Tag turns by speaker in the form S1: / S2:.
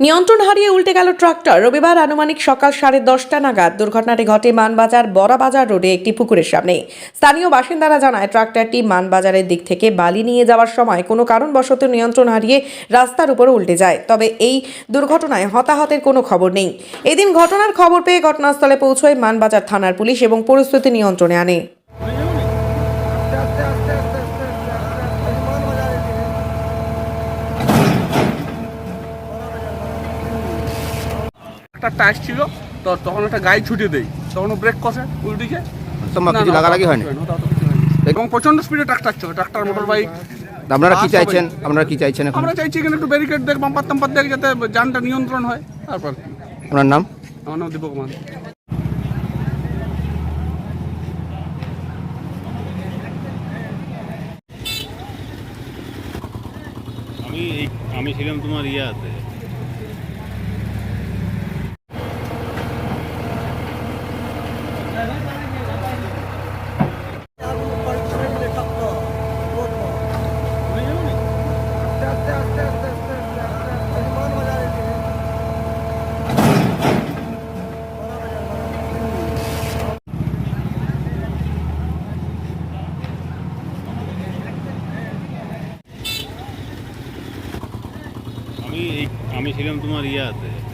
S1: নিয়ন্ত্রণ হারিয়ে উল্টে গেল ট্রাক্টর। রবিবার আনুমানিক সকাল সাড়ে দশটা নাগাদ দুর্ঘটনাটি ঘটে মানবাজার বড়াবাজার রোডে একটি পুকুরের সামনে। স্থানীয় বাসিন্দারা জানায়, ট্রাক্টরটি মানবাজারের দিক থেকে বালি নিয়ে যাওয়ার সময় কোনো কারণবশত নিয়ন্ত্রণ হারিয়ে রাস্তার উপর উল্টে যায়। তবে এই দুর্ঘটনায় হতাহতের কোনো খবর নেই। এদিন ঘটনার খবর পেয়ে ঘটনাস্থলে পৌঁছয় মানবাজার থানার পুলিশ এবং পরিস্থিতি নিয়ন্ত্রণে আনে।
S2: একটা টায়ার ছিল তো তখন একটা গাড়ি ছুটে দেই তখন ব্রেক কষে উল্টিকে।
S3: কিছু লাগালাগি হয়নি।
S2: এবং প্রচণ্ড স্পিডে ট্রাক্টর ছিল ট্রাক্টর মোটর বাইক
S3: আপনারা কি চাইছেন? আপনারা কি চাইছেন এখন?
S2: আমরা চাইছি এখানে একটু ব্যারিকেড দেখ বাম্পার টাম্পার দেখ যাতে যানটা নিয়ন্ত্রণ হয় তারপর।
S3: আপনার নাম?
S2: আমার নাম দীপক মান
S4: আমি এই আমি ছিলাম তোমার ইয়াতে। আমি ছিলাম তোমার ইয়াতে।